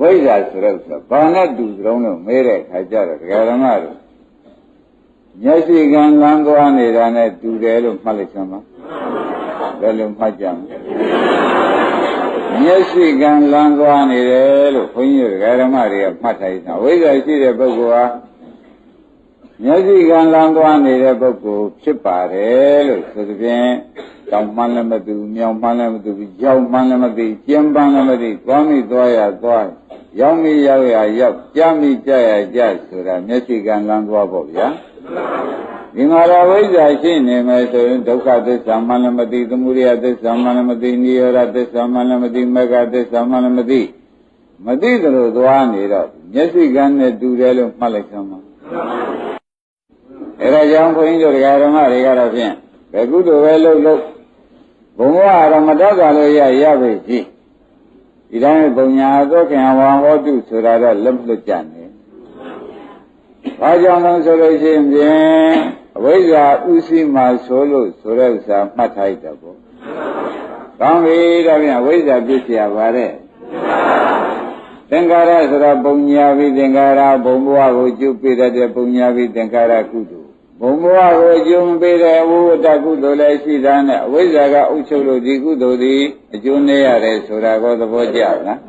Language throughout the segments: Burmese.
ဝိဇ္ဇာဆိုတော့ဆိုဘာနဲ့တူကြုံလို့မဲတဲ့ခါကျတော့ဒကာဓမ္မတို့မျက်စိကံလမ်းသွားနေတာနဲ့တူတယ်လို့မှတ်လိုက်စမ်းပါဘယ်လိုမှတ်ကြမလဲမျက်စိကံလမ်းသွားနေတယ်လို့ခွန်ကြီးတို့ဓမ္မတွေကမှတ်ထားရတာဝိဇ္ဇာရှိတဲ့ပုဂ္ဂိုလ်ဟာမျက်စိကံလမ်းသွားနေတဲ့ပုဂ္ဂိုလ်ဖြစ်ပါတယ်လို့ဆိုသဖြင့် တောင်မှန်းလည်းမသိဘူးမြောင်မှန်းလည်းမသိဘူးကြောင်မှန်းလည်းမသိကျင်းပန်းလည်းမသိသွားမိသွားရသွားရောက်မိရောက်ရရောက်ကြားမိကြားရကြားဆိုတာမျက်စိကံလမ်းသွားပေါ့ဗျာဒီမှာရဝိဇ္ဇာရှိနေမယ်ဆိုရင်ဒုက္ခသစ္စာမှလည်းမသိသမုဒယသစ္စာမှလည်းမသိနိရောဓသစ္စာမှလည်းမသိမဂ္ဂသစ္စာမှလည်းမသိမသိသလိုသွားနေတော့မျက်စိကံနဲ့တူတယ်လို့မှတ်လိုက်သမှာအဲဒါကြောင့်ဘုန်းကြီးတို့တရားဓမ္မတွေကတော့ဖြင့်ဘယ်ကုသိုလ်ပဲလုပ်လို့ ဘုံဘဝတော့မတတ်တာလို့ရရပဲရှိဒီတိုင်းဘုံညာသောခင်ဝါဟောတုဆိုတာတော့လက်လွတ်ကြနေ။ဘာကြောင့်လဲဆိုလို့ရှိရင်အဝိဇ္ဇာဥသိမှဆိုလို့ဆိုတဲ့ဥစ္စာမှတ်ထားရတော့ပေါ့။ကောင်းပြီတော့ပြန်အဝိဇ္ဇာပြည့်စရာပါတဲ့။သင်္ကာရဆိုတာပုံညာပြီးသင်္ကာရဘုံဘဝကိုကျုပ်ပြတတ်တဲ့ပုံညာပြီးသင်္ကာရကုသိုလ် ဘုံဘဝကိုကျုံပေးတဲ့ဝိဝတ္တကုသိုလ်လည်းရှိတာနဲ့အဝိဇ္ဇာကအုပ်ချုပ်လို့ဒီကုသိုလ်ဒီအကျိုးနည်းရတယ်ဆိုတာကိုသဘောကျလား။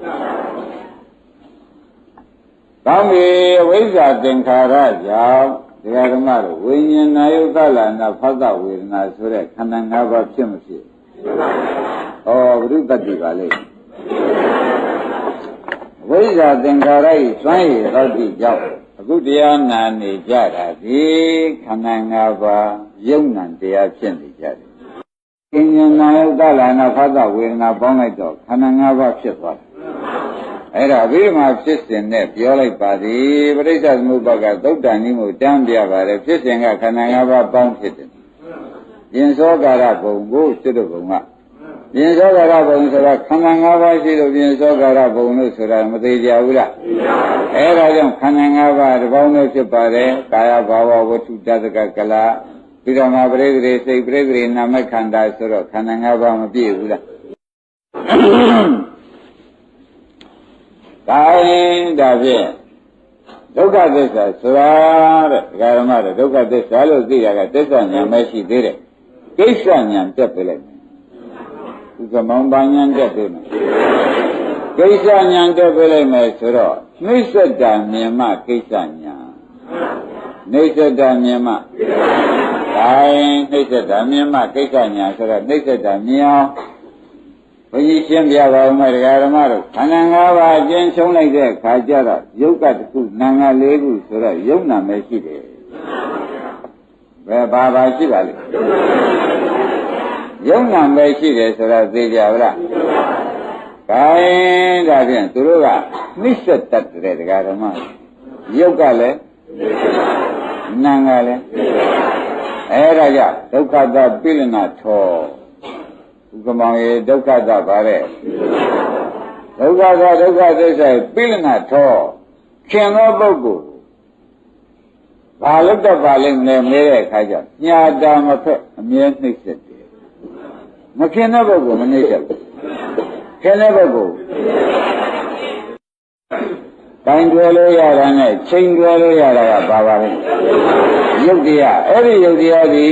ကောင်းပြီအဝိဇ္ဇာသင်္ခါရကြောင့်တရားဓမ္မတို့ဝိညာဏယုတ်တလနာဖသဝေဒနာဆိုတဲ့ခန္ဓာ၅ပါးဖြစ်မဖြစ်။ဩဘုရုတ္တိပါလေ။ဝိဇ္ဇာသင်္ခါရဤစွမ်းရည်သောတိကြောင့် အခုတရားနာနေကြတာဒီခန္ဓာ၅ပါးယုံ nant တရားဖြစ်နေကြတယ်။ကိဉ္စနာယုတ်တလနာဖသဝေဒနာပေါင်းလိုက်တော့ခန္ဓာ၅ပါးဖြစ်သွားတယ်။အဲ့ဒါဘေးမှာဖြစ်စဉ်နဲ့ပြောလိုက်ပါသည်ပရိစ္ဆေသမုပ္ပါကသုတ်တန်ကြီးကိုတန်းပြပါတယ်ဖြစ်စဉ်ကခန္ဓာ၅ပါးပေါင်းဖြစ်တယ်။ရင်သောကာရဘုံကိုစိတ္တဘုံက ပြင်သောကာရဘုံဆိုတာခန္ဓာ၅ပါးရှိလို့ပြင်သောကာရဘုံလို့ဆိုတာမသေးကြဘူးလားအဲဒါကြောင့်ခန္ဓာ၅ပါးတစ်ပေါင်းနဲ့ဖြစ်ပါတယ်ကာယဘာဝဝတ္ထုတသကကလာပြီးတော့မှပရိသေစိတ်ပရိသေနာမခန္ဓာဆိုတော့ခန္ဓာ၅ပါးမပြည့်ဘူးလားဒါရင်ဒါဖြင့်ဒုက္ခသစ္စာဆိုတာတဲ့ဒကာရမတဲ့ဒုက္ခသစ္စာလို့သိတာကသစ္စာညာမရှိသေးတယ်ကိစ္စညာတက်ပြလိုက်ဥ က္ကမောင်ပညာတက်ပြီမယ်ကိစ္စညာတက်ပြလိုက်မယ်ဆိုတော့နှိစ္စတာမြင်မှကိစ္စညာနှိစ္စတာမြင်မှဒါရင်နှိစ္စတာမြင်မှကိစ္စညာဆိုတော့နှိစ္စတာမြင်အောင်ဘုရားရှင်းပြပါဦးမယ်ဒကာဓမ္မတို့ခန္ဓာ၅ပါးအကျဉ်းဆုံးလိုက်တဲ့အခါကျတော့ယုတ်ကတစ်ခုနာငါ၄ခုဆိုတော့ယုတ်နာပဲရှိတယ်ဘယ်ဘာဘာရှိပါလိမ့် ယုံနာပဲရှိတယ်ဆိုတော့သိကြပါလား။ဒါရင်ဒါဖြင့်သူတို့ကနှိစ္စတတ်တဲ့တရားဓမ္မယုတ်ကလည်းနာငါလည်းအဲဒါကြောင့်ဒုက္ခတပိလနာထောဥက္ကမောင်ရေဒုက္ခတပါတဲ့ဒုက္ခကဒုက္ခသစ္စာပိလနာထောခင်သောပုဂ္ဂိုလ်ဘာလို့တော့ပါလိမ့်မလဲမေးတဲ့အခါကျညာတာမဖက်အမြဲနှိမ့်ဆက် မခင်တဲ့ပုဂ္ဂိုလ်မနေတတ်ဘူးခင်တဲ့ပုဂ္ဂိုလ်တိုင်းတွယ်လို့ရတာနဲ့ချိန်တွယ်လို့ရတာကပါပါလဲယုတ်တရားအဲ့ဒီယုတ်တရားဒီ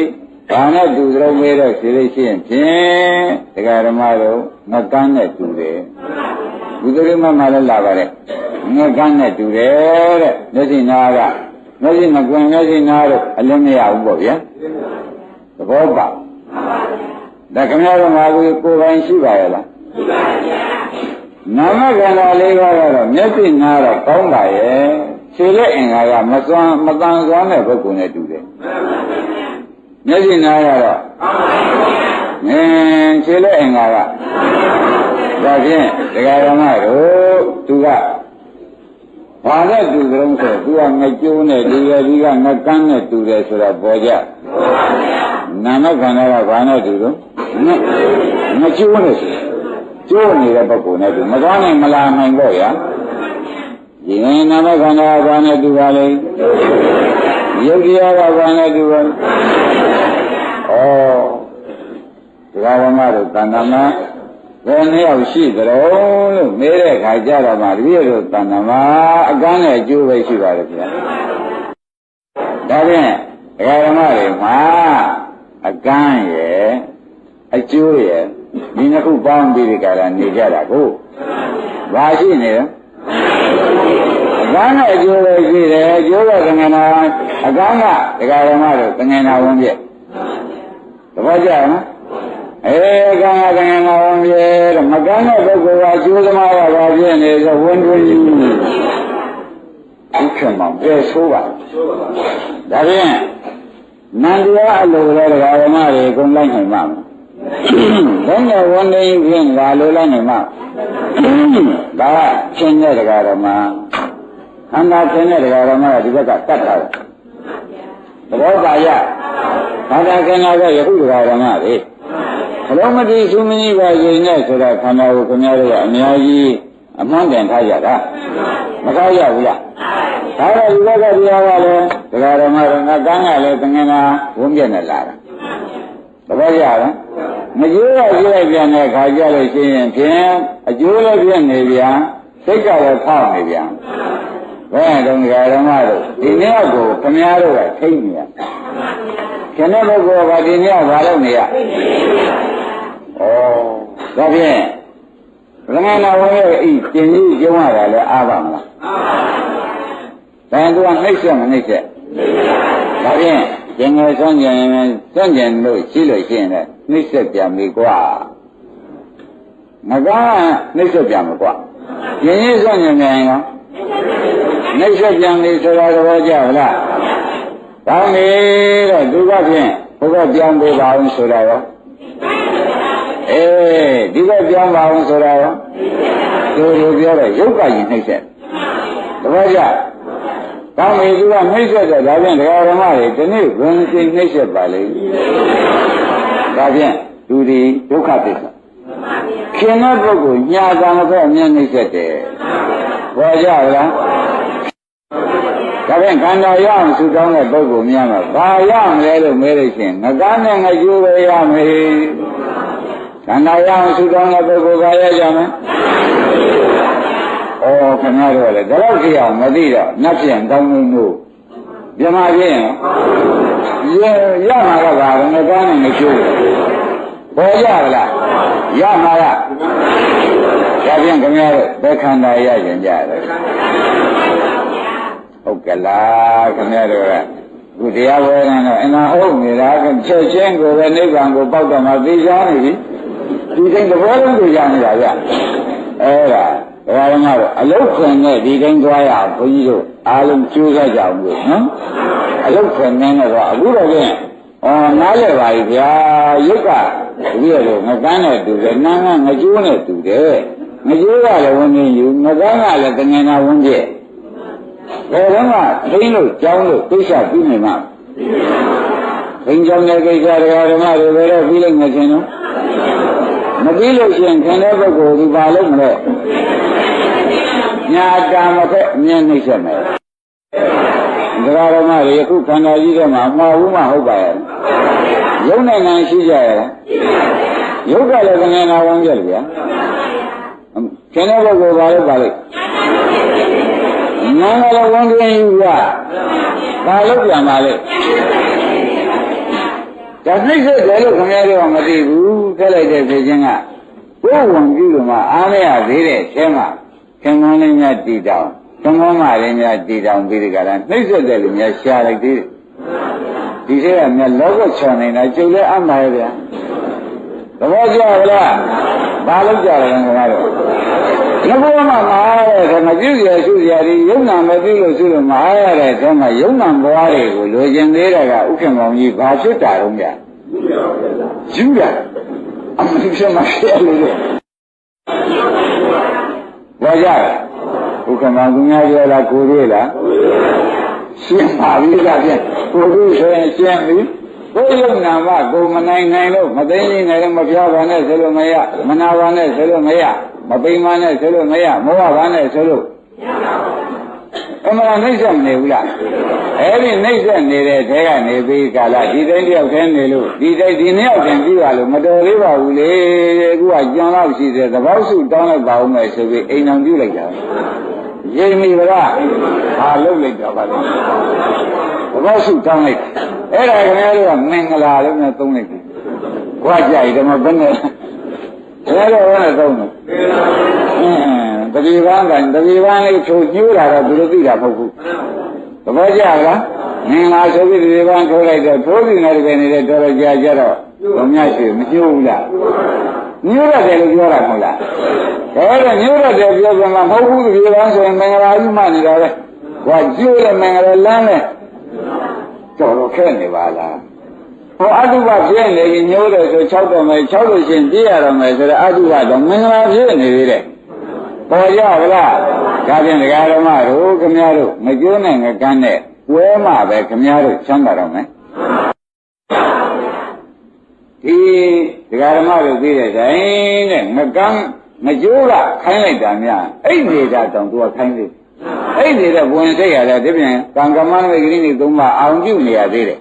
ဘာနဲ့တူကြုံမေးတော့ရှိလို့ရှိရင်ဖြင့်တရားဓမ္မတို့ငကန်းနဲ့တူတယ်ဘုရားမမလည်းလာပါတယ်ငကန်းနဲ့တူတယ်တဲ့မျက်စိနာကမျက်စိမကွင်မျက်စိနာတို့အလည်းမရဘူးပေါ့ဗျာသဘောပါ ဒါခင်ဗျားတို့ငါကိုကိုယ်ပိုင်ရှိပါရဲ့လားရှိပါဗျာနာမခန္ဓာလေးပါးကတော့မျက်စိနားတော့ကောင်းပါရဲ့ခြေလက်အင်္ဂါကမစွမ်းမတန်စွမ်းတဲ့ပုဂ္ဂိုလ်နဲ့တူတယ်မျက်စိနားကတော့ကောင်းပါရဲ့အင်းခြေလက်အင်္ဂါကဒါဖြင့်တရားဓမ္မတို့သူကဘာနဲ့တူကြုံဆိုသူကငကြိုးနဲ့တူတယ်ဒီကငကန်းနဲ့တူတယ်ဆိုတော့ပေါ်ကြနာ မခန္ဓာကဘာနဲ့တူတော့ငကျိုးနဲ့ကျိုးနေတဲ့ပုဂ္ဂိုလ်နဲ့တူမသွားနိုင်မလာနိုင်တော့ရဒီနာမခန္ဓာကဘာနဲ့တူပါလဲယုတ်တရားကဘာနဲ့တူပါလဲဩတရားဓမ္မတို့တဏ္ဍာမဘယ်နှစ်ယောက်ရှိကြတော့လို့မေးတဲ့ခါကျတော့မှတပည့်တို့တဏ္ဍမှာအကန်းနဲ့အကျိုးပဲရှိပါတယ်ဗျာဒါဖြင့်ဒကာဓမ္မတွေမှာ အကန်းရဲ့အကျိုးရဲ့ဒီနှစ်ခုပေါင်းပြီးဒီကရနေကြတာကိုဘာရှိနေလဲအကန်းနဲ့အကျိုးပဲရှိတယ်အကျိုးကသင်္ကနာအကန်းကဒကာဓမ္မတို့သင်္ကနာဝင်ပြည့်သဘောကျလားအဲကံကကံကဝန်ပြေတဲ့မကန်းတဲ့ပုဂ္ဂိုလ်ကအကျိုးသမားကဘာဖြစ်နေဆိုဝန်တွင်ကြီးဥက္ကမပဲဆိုးပါဒါဖြင့် နန္တရားအလိုလည်းဒကာဓမ္မတွေအကုန်လိုက်နိုင်မှာမလားဘယ်နဲ့ဝန်တွင်ဖြင့်လာလိုလိုက်နိုင်မှာဒါကရှင်းတဲ့ဒကာဓမ္မခန္ဓာရှင်းတဲ့ဒကာဓမ္မကဒီဘက်ကတတ်တာသဘောပါရခန္ဓာခန္ဓာကယခုဒကာဓမ္မတွေဘလုံးမတိသူမကြီးပါရင်နဲ့ဆိုတာခန္ဓာကိုခင်ဗျားတို့ကအများကြီး အမှန်တန်ထားကြတာမထားရဘူးလားဒါတော့ဒီဘက်ကတရားကလည်းဒကာဓမ္မတို့ငါကန်းကလည်းသင်္ကနာဝန်းပြက်နဲ့လာတာသဘောကျလားမကျိုးရကြည့်လိုက်ပြန်တဲ့ခါကြလို့ရှိရင်ဖြင့်အကျိုးလည်းပြည့်နေပြန်စိတ်ကလည်းဖောက်နေပြန်ဘယ်တော့ဒကာဓမ္မတို့ဒီနေ့ကိုခင်ဗျားတို့ကထိတ်နေရခင်တဲ့ပုဂ္ဂိုလ်ကဒီနေ့ဘာလုပ်နေရဩဒါဖြင့် ရမဏဝရဲ့ဤကျင်ကြီးကျုံရတာလည်းအားပါမလားဒါရင်သူကနှိမ့်ဆက်မနှိမ့်ဆက်ဒါဖြင့်ကျင်ငယ်ဆွမ်းကျင်ရင်ဆွမ်းကျင်လို့ရှိလို့ရှိရင်လည်းနှိမ့်ဆက်ပြန်ပြီကွာငကားနှိမ့်ဆက်ပြန်မှာကွာကျင်ကြီးဆွမ်းကျင်ပြန်ရင်ရောနှိမ့်ဆက်ပြန်ပြီဆိုတာသဘောကျလားကောင်းပြီတဲ့သူကဖြင့်ဘုရားပြောင်းပေးပါအောင်ဆိုတာရော အေးဒီကပြောင်းပါအောင်ဆိုတာရောသူတို့ပြောတဲ့ရုပ်ကရင်နှိမ့်ဆက်သဘောကျကောင်းပြီသူကနှိမ့်ဆက်တယ်ဒါဖြင့်ဒကာဓမ္မတွေဒီနေ့ဝင်စိနှိမ့်ဆက်ပါလေဒါဖြင့်သူဒီဒုက္ခသစ္စာခင်တဲ့ပုဂ္ဂိုလ်ညာကံမဖက်အမြဲနှိမ့်ဆက်တယ်ဘောကြလားဒါဖြင့်ခန္ဓာရအောင်ဆူတောင်းတဲ့ပုဂ္ဂိုလ်များမှာဘာရမလဲလို့မဲလို့ရှိရင်ငကားနဲ့ငကြိုးပဲရမယ် ခန္ဓာရအောင်ဆူတောင်းတဲ့ပုဂ္ဂိုလ်ကရကြမယ်ဩခင်ဗျားတို့လည်းဒါတော့ကြည့်အောင်မသိတော့နှက်ပြန်ကောင်းလို့လို့ပြမပြင်းရရမှာကဘာလဲငကားနဲ့ငကြိုးပေါ်ရလားရမှာလားဒါဖြင့်ခင်ဗျားတို့ဘယ်ခန္ဓာရကြကြတယ်ဟုတ်ကလားခင်ဗျားတို့ကခုတရားဝဲနေတော့အနာဟုတ်နေတာကချက်ချင်းကိုပဲနိဗ္ဗာန်ကိုပေါက်တော့မှသိချာနေပြီ ဒီတိုင်းသဘောလုံးကိုရနေတာဗျအဲ့ဒါဘုရားတော်ကတော့အလုတ်ခွင်နဲ့ဒီတိုင်းသွားရအောင်ဘုန်းကြီးတို့အားလုံးကြိုးစားကြအောင်လို့နော်အလုတ်ခွင်နဲ့တော့အခုတော့ပြင်ဩနားလည်ပါပြီဗျာရုပ်ကဒီရတော့ငကန်းနဲ့တူတယ်နာငါငကြိုးနဲ့တူတယ်ငကြိုးကလည်းဝင်နေယူငကန်းကလည်းတငင်နာဝင်ပြည့်ဘယ်တော့မှသိလို့ကြောင်းလို့သိချပြီးနေမှာသိကြောင်းတဲ့ကိစ္စတရားဓမ္မတွေပဲတော့ပြီးလိုက်မှချင်းနော် မပြီးလို့ရှိရင်ခင်တဲ့ပုဂ္ဂိုလ်ဒီပါလို့မလဲညာတာမဖက်အမြဲနှိမ့်ဆက်မယ်ဒကာဓမ္မတွေအခုခန္ဓာကြီးထဲမှာအမှားဘူးမှဟုတ်ပါရဲ့ရုပ်နိုင်ငံရှိကြရဲ့ရုပ်ကလည်းငငယ်နာဝင်ကြတယ်ဗျာခင်တဲ့ပုဂ္ဂိုလ်ပါလို့ပါလို့နာငါလည်းဝန်ကျင်ယူရဘာလို့ပြန်ပါလဲ ဒါနှိမ့်ဆက်တယ်လို့ခင်ဗျားတို့ကမသိဘူးထက်လိုက်တဲ့ဖြစ်ချင်းကကိုယ်ဝန်ပြုလို့မှအားမရသေးတဲ့အဲမှာခင်ဗျားလေးများတည်တောင်ခင်ဗျားမလေးများတည်တောင်ပြီးဒီကရနှိမ့်ဆက်တယ်လို့များရှာလိုက်သေးတယ်ဒီထဲကများလောကချော်နေတာကျုပ်လည်းအမှန်ရဲ့ဗျာသဘောကျလားဘာလို့ကြလဲခင်ဗျားတို့ ငဘောမှာမအားရတဲ့မပြုရရှုရည်ယုံနာမပြုလို့ရှုလို့မအားရတဲ့အဲမှာယုံနာဘွားတွေကိုလိုချင်သေးတယ်ကဥက္ကမောင်ကြီးဘာဖြစ်တာတော့မြတ်ယူရအမှန်ဖြစ်မှဖြစ်လို့ဘာကြလဲဥက္ကမောင်ကများပြောလားကိုသေးလားရှင်းပါပြီကဖြင့်ကိုသေးဆိုရင်ရှင်းပြီကိုယ်ယုံနာမကိုမနိုင်နိုင်လို့မသိနိုင်နိုင်လို့မပြောပါနဲ့ဆိုလို့မရမနာပါနဲ့ဆိုလို့မရ မပိန်မနဲ့ဆိုလို့မရမောဟဘာနဲ့ဆိုလို့အမှန်နှိမ့်ဆက်နေဘူးလားအဲ့ဒီနှိမ့်ဆက်နေတဲ့ထဲကနေပြီးကာလဒီတိုင်းတယောက်တည်းနေလို့ဒီတိုင်းဒီနှစ်ယောက်တည်းပြီးပါလို့မတော်သေးပါဘူးလေအခုကကြံတော့ရှိသေးသဘောစုတောင်းလိုက်ပါဦးမယ်ဆိုပြီးအိမ်အောင်ပြုလိုက်တာရေမီဗလားဟာလုတ်လိုက်တာပါလေသဘောစုတောင်းလိုက်အဲ့ဒါခင်ဗျားတို့ကမင်္ဂလာလို့မျိုးသုံးလိုက်ပြီခွာကြိုက်တယ်မဘယ်နဲ့ ဘယ်လိုလဲသုံးလို့အင်းတတိပန်းကတတိပန်းလေးထိုးညှိုးတာတော့သူတို့သိတာမဟုတ်ဘူးသဘောကျလားမင်္ဂလာဆိုပြီးတတိပန်းထိုးလိုက်တော့ထိုးပြီးနေတယ်နေတဲ့တော်တော်ကြာကြတော့ဘုံမြတ်ရှိမညှိုးဘူးလားညှိုးရတယ်လို့ပြောတာမဟုတ်လားဒါတော့ညှိုးရတယ်ပြောပြန်မှာမဟုတ်ဘူးတတိပန်းဆိုရင်မင်္ဂလာကြီးမှနေတာပဲဟောကျိုးတယ်မင်္ဂလာလမ်းနဲ့တော်တော်ခက်နေပါလား ဟောအတုပဖြစ်နေရင်ညိုးတယ်ဆို6တော့မယ်6လို့ရှင်ပြည့်ရတော့မယ်ဆိုတော့အတုပတော့မင်္ဂလာဖြစ်နေသေးတယ်ပေါ်ရဗလားဒါဖြင့်ဒကာဓမ္မတို့ခမည်းတော်မကျိုးနဲ့ငကန်းနဲ့ဝဲမှပဲခမည်းတော်ချမ်းသာတော့မယ်ဒီဒကာဓမ္မတို့သိတဲ့တိုင်းတဲ့ငကန်းမကျိုးကခိုင်းလိုက်တာများအဲ့နေတာတောင်သူကခိုင်းသေးအဲ့နေတဲ့ဝင်စိတ်ရတယ်ဒီပြင်ကံကမနမိတ်ကလေးတွေသုံးပါအောင်ပြုနေရသေးတယ်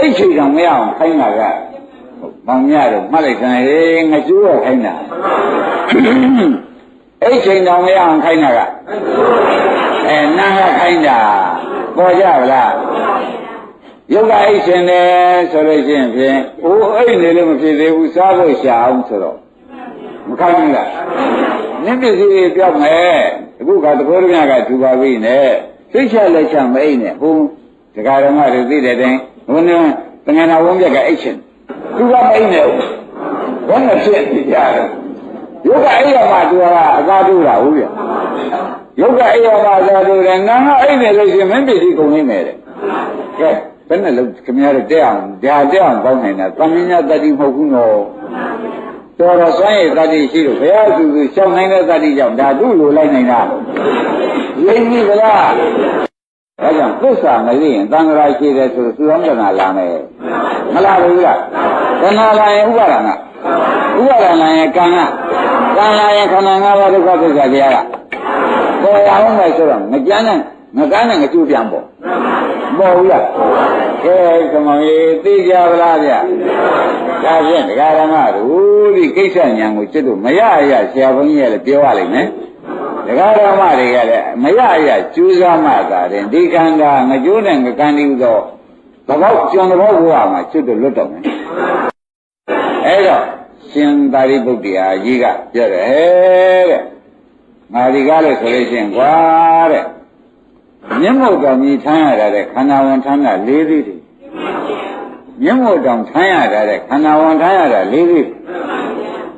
အဲ့ချိန်တောင်မရအောင်ခိုင်းတာကမောင်မြတော့မှတ်လိုက်စမ်းဟေးငကျိုးကခိုင်းတာအဲ့ချိန်တောင်မရအောင်ခိုင်းတာကအဲနာကခိုင်းတာပေါ်ကြဗလားယုတ်ကအိတ်ရှင်တယ်ဆိုလို့ရှိရင်ဖြင့်အိုးအိတ်နေလို့မဖြစ်သေးဘူးစားဖို့ရှာအောင်ဆိုတော့မခိုင်းဘူးလားနင့်ပစ္စည်းတွေပြောက်မယ်အခုကတဘောရမြကထူပါပြီနဲ့သိချလက်ချမအိတ်နဲ့ဟိုဒကာရမတွေသိတဲ့တိုင်း ဘုန်းတော်တဏ္ဍာဝုံးပြက်ကအိတ်ရှင်သူကမအိတ်နဲ့ဘယ်နဲ့ဖြစ်နေကြလဲယုတ်ကအိတ်ရမှာသူကအသာတူတာဟုတ်ဗျယုတ်ကအိတ်ရမှာအသာတူတယ်ငါကအိတ်နေလို့ရှိရင်မင်းပစ္စည်းကုန်နေတယ်တဲ့ကဲဘယ်နဲ့လို့ခင်ဗျားတို့တက်အောင်ဒါတက်အောင်ကောင်းနေတာသံဉာဏ်တတိမဟုတ်ဘူးနော်တော်တော်ဆွမ်းရည်တတိရှိလို့ဘုရားသူသူရှောင်းနိုင်တဲ့တတိကြောင့်ဒါသူ့လိုလိုက်နေတာရင်းကြီးကလား ဒါကြောင့်သစ္စာမသိရင်သံဃာရှိတယ်ဆိုသူတော်ကနာလာမယ်မလာဘူးလားကနာလာရင်ဥပါဒနာဥပါဒနာရင်ကံကကံလာရင်ခန္ဓာ၅ပါးဒုက္ခသစ္စာတရားကပေါ်ရအောင်မယ်ဆိုတော့မကြမ်းနဲ့ငကန်းနဲ့ငကျူးပြန်ပေါ့ပေါ်ဘူးလားကဲကမောင်ကြီးသိကြပါလားဗျဒါဖြင့်ဒကာရမတို့ဒီကိစ္စဉာဏ်ကိုကျွတ်လို့မရရဆရာဘုန်းကြီးကလည်းပြောရလိမ့်မယ် ဒကာရမတွေကလည်းမရရကျူးစားမှသာတဲ့ဒီခန္ဓာငကျိုးနဲ့ငကန်းဒီဥသောသဘောကျွံသဘောဘဝမှာကျွတ်လို့လွတ်တော့မယ်အဲ့တော့ရှင်သာရိပုတ္တရာကြီးကပြောတယ်တဲ့ငါဒီကားလို့ဆိုလို့ရှိရင်ကွာတဲ့မျက်မှောက်တော်မြည်ထမ်းရတာတဲ့ခန္ဓာဝန်ထမ်းတာ၄သေးတယ်မျက်မှောက်တောင်ထမ်းရတာတဲ့ခန္ဓာဝန်ထမ်းရတာ၄သေး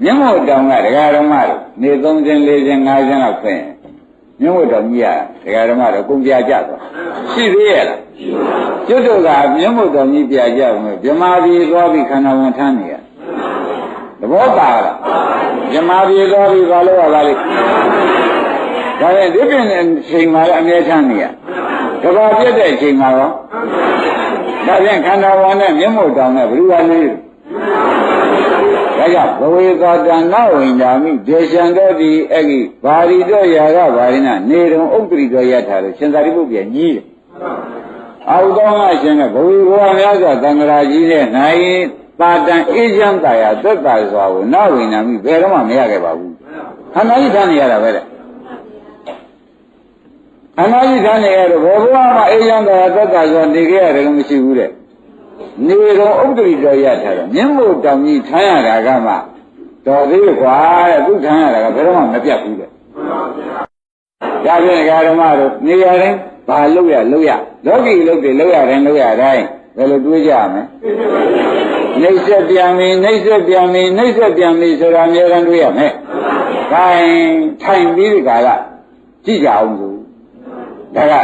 မျက်မှောက်တောင်ကဒကာဓမ္မတို့နေ၃ခြင်း၄ခြင်း၅ခြင်းလောက်ဖြစ်မျက်မှောက်တော်မြည်ရဒကာဓမ္မတို့ကုန်ပြကြသွားရှိသေးရဲ့လားကျွတ်တို့ကမျက်မှောက်တော်မြည်ပြကြမယ်ဗြမာပြည်သွားပြီးခန္ဓာဝန်ထမ်းနေရသဘောပါလားဗြမာပြည်သွားပြီးဘာလို့ရပါလိမ့်ဒါနဲ့ဒီပြင်ချိန်မှာလည်းအမြဲတမ်းနေရကဘာပြည့်တဲ့အချိန်မှာရောဒါဖြင့်ခန္ဓာဝါနဲ့မျက်မှောက်တောင်နဲ့ဘယ်လိုလဲ ဒါကြောင့်ဘဝေသောတဏဝိညာမိဒေရှံတော်ဒီအဲ့ဒီဘာရီတော့ယာကဘာရိနာနေတုံဥပ္ပရိတော်ရထားလို့ရှင်သာရိပုတ္တရာညီးတယ်အာဟုသောငါရှင်ကဘဝေဘောများစွာသံဃာကြီးနဲ့နိုင်ပါတန်အေးချမ်းသာယာသက်သာစွာကိုနဝိညာမိဘယ်တော့မှမရခဲ့ပါဘူးခန္ဓာကြီးထားနေရတာပဲတဲ့အနာကြီးထားနေရတော့ဘယ်ဘဝမှာအေးချမ်းသာသက်သာစွာနေခဲ့ရတယ်လို့မရှိဘူးတဲ့ နေတော့ဥဒ္ဒရိတော်ရထားတယ်မျက်မှောက်တောင်ကြီးထားရတာကမှတော်သေးကွာတဲ့သူထားရတာကဘယ်တော့မှမပြတ်ဘူးတဲ့ဒါဖြင့်ဓမ္မတို့နေရရင်ဘာလုပ်ရလုပ်ရလောကီလုပ်တွေလုပ်ရတဲ့လုပ်ရတိုင်းဘယ်လိုတွေးကြမလဲနှိမ့်ဆက်ပြန်ပြီနှိမ့်ဆက်ပြန်ပြီနှိမ့်ဆက်ပြန်ပြီဆိုတာအများအားတွေးရမယ်။ဒါရင်ထိုင်ပြီးဒီကလာကြည့်ကြအောင်လို့ဒါက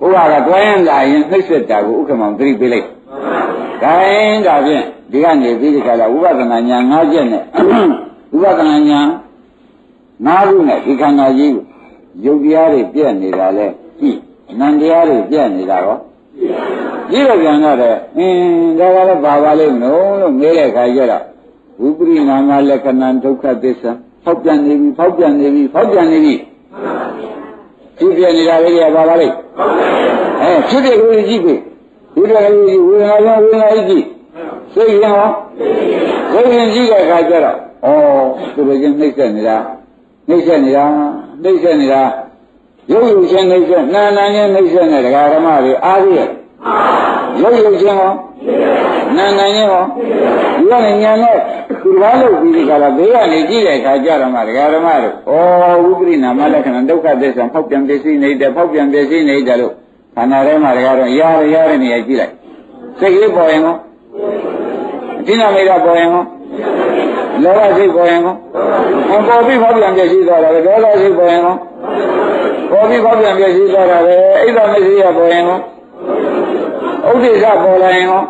ဘုရားကတွားရင်လာရင်နှိမ့်ဆက်တာကိုဥက္ကမောင်သတိပေးလိုက်။ ဒါရင်ဒါဖြင့်ဒီကနေပြီးဒီကလာဝိပဿနာဉာဏ်၅ချက်နဲ့ဝိပဿနာဉာဏ်၅ခုနဲ့ဒီခန္ဓာကြီးကိုယုတ်တရားတွေပြည့်နေတာလဲကြည့်နံတရားတွေပြည့်နေတာရောကြည့်တော့ပြန်တော့အင်းဒါကလည်းဘာပါလိမ့်မလို့လို့မေးတဲ့ခါကျတော့ဝိပရိနာမလက္ခဏာဒုက္ခသစ္စာဖောက်ပြန်နေပြီဖောက်ပြန်နေပြီဖောက်ပြန်နေပြီဖြစ်ပြနေတာလေးကပါပါလိမ့်အဲဖြစ်တဲ့ကိုကြည့်ပြီ ဒီတကလေးဝေဒနာရောဝေဒနာကြည့်စိတ်ရောစိတ်ရင်ကြည့်တဲ့အခါကျတော့ဩသူတို့ချင်းနှိမ့်ဆက်နေတာနှိမ့်ဆက်နေတာနှိမ့်ဆက်နေတာရုပ်ရုပ်ချင်းနှိမ့်ဆက်နာနာချင်းနှိမ့်ဆက်နေတရားဓမ္မတွေအားရရဲ့ရုပ်ရုပ်ချင်းရောနာနာချင်းရောဒီကနေညာနဲ့သူဘာလို့ပြီးဒီကလာဘေးကနေကြည့်တဲ့အခါကျတော့မှတရားဓမ္မတို့ဩဝိပရိနာမလက္ခဏာဒုက္ခသစ္စာဖောက်ပြန်ပစ္စည်းနေတဲ့ဖောက်ပြန်ပစ္စည်းနေတဲ့လို့ ခန္ဓာထဲမှာတရားတော့ရရရတဲ့နေရာကြည့်လိုက်စိတ်ကလေးပေါ်ရင်ရောအဋ္ဌိနာမိတ်ပေါ်ရင်ရောလောဘစိတ်ပေါ်ရင်ရောပေါ်ပြီးဖောက်ပြန်ပစ္စည်းသွားတာပဲဒေါသစိတ်ပေါ်ရင်ရောပေါ်ပြီးဖောက်ပြန်ပစ္စည်းသွားတာပဲအိဒါမရှိရပေါ်ရင်ရောဥဒိစ္စပေါ်လာရင်ရော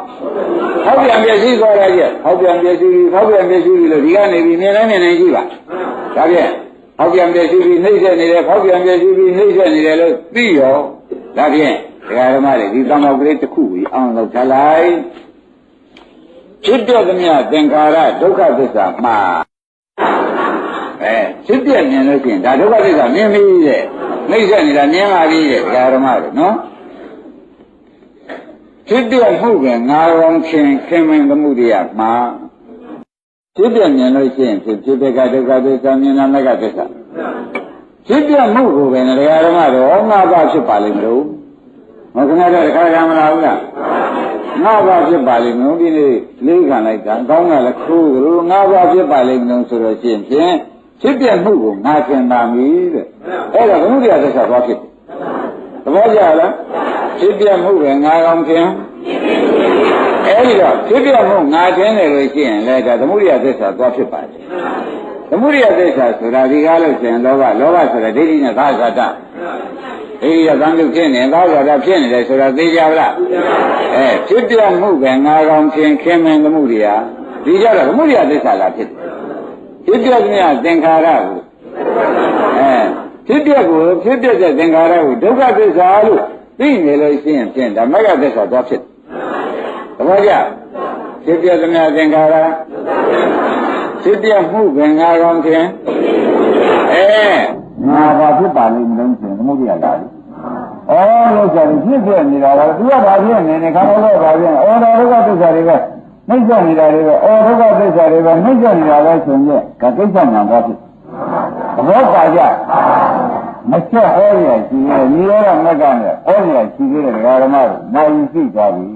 ဟောက်ပြန်ပြည့်စည်သွားတာကြီးဟောက်ပြန်ပြည့်စည်ပြီးဟောက်ပြန်ပြည့်စည်ပြီးလို့ဒီကနေပြီးမြင်နိုင်မြင်နိုင်ရှိပါဒါဖြင့်ဟောက်ပြန်ပြည့်စည်ပြီးနှိမ့်ဆက်နေတယ်ဟောက်ပြန်ပြည့်စည်ပြီးနှိမ့်ဆက်နေတယ်လို့သိရော ဒါဖြင့်ဒကာဓမ္မတွေဒီသံဃာကလေးတစ်ခုကြီးအောင်လုပ်ထားလိုက်ဖြစ်ပြသမျှသင်္ခါရဒုက္ခသစ္စာမှာအဲဖြစ်ပြမြင်လို့ရှိရင်ဒါဒုက္ခသစ္စာမြင်ပြီတဲ့နှိမ့်ဆက်နေတာမြင်ပါပြီတဲ့ဒကာဓမ္မတွေနော်ဖြစ်ပြမှုကငါရောင်ချင်းခင်မင်သမှုတရားမှာဖြစ်ပြမြင်လို့ရှိရင်ဖြစ်ဖြစ်ကဒုက္ခသစ္စာမြင်နာမကသစ္စာ ဖြစ်ပြမှုကိုပဲတရားဓမ္မတော့ငါးပါးဖြစ်ပါလိမ့်မလို့မခဏတော့တခါကမလားဘူးလားငါးပါးဖြစ်ပါလိမ့်မလို့ဒီနေ့လေးခံလိုက်တာကောင်းတာလည်းခိုးကြလို့ငါးပါးဖြစ်ပါလိမ့်မလို့ဆိုတော့ရှင်ဖြင့်ဖြစ်ပြမှုကိုငါခင်ပါမည်တဲ့အဲ့ဒါဘုမှုတရားသစ္စာသွားဖြစ်တယ်သဘောကျလားဖြစ်ပြမှုပဲငါကောင်းခင်အဲဒီတော့ဖြစ်ပြမှုငါခြင်းတယ်လို့ရှိရင်လည်းဒါသမုဒိယသစ္စာသွားဖြစ်ပါတယ် သမုဒိယသစ္စာဆိုတာဒီကားလို့ရှင်လောဘလောဘဆိုတာဒိဋ္ဌိနဲ့သာဇာတဒိဋ္ဌိကသံလူဖြစ်နေသာဇာတဖြစ်နေတယ်ဆိုတာသိကြပါလားအဲဖြစ်ပြမှုပဲငါကောင်းခြင်းခင်မင်သမုဒိယဒီကြတော့သမုဒိယသစ္စာလာဖြစ်တယ်ဖြစ်ပြသမျှသင်္ခါရကိုအဲဖြစ်ပြကိုဖြစ်ပြတဲ့သင်္ခါရကိုဒုက္ခသစ္စာလို့သိနေလို့ရှိရင်ဖြင့်ဓမ္မကသစ္စာသွားဖြစ်တယ်သဘောကျဖြစ်ပြသမျှသင်္ခါရ ဖြစ်ပြမှုပင်ငါကောင်းခြင်းအဲငါဘာဖြစ်ပါလိမ့်မလို့ရှင်သမုဒိယလာပြီဩလို့ဆိုရင်ဖြစ်ဖြစ်နေတာကသူကဘာဖြစ်နေနေခါတော့ဘာဖြစ်ဩတော်ဒုက္ခသစ္စာတွေပဲနှိမ့်ဆက်နေတာတွေပဲဩဒုက္ခသစ္စာတွေပဲနှိမ့်ဆက်နေတာပဲဆိုရင်ကကိစ္စမှန်သွားဖြစ်သဘောပါကြမချက်ဟောရရှိရဲ့ညီရတဲ့မက်ကနဲ့ဟောရရှိသေးတဲ့ဓမ္မတွေနိုင်ရှိသွားပြီ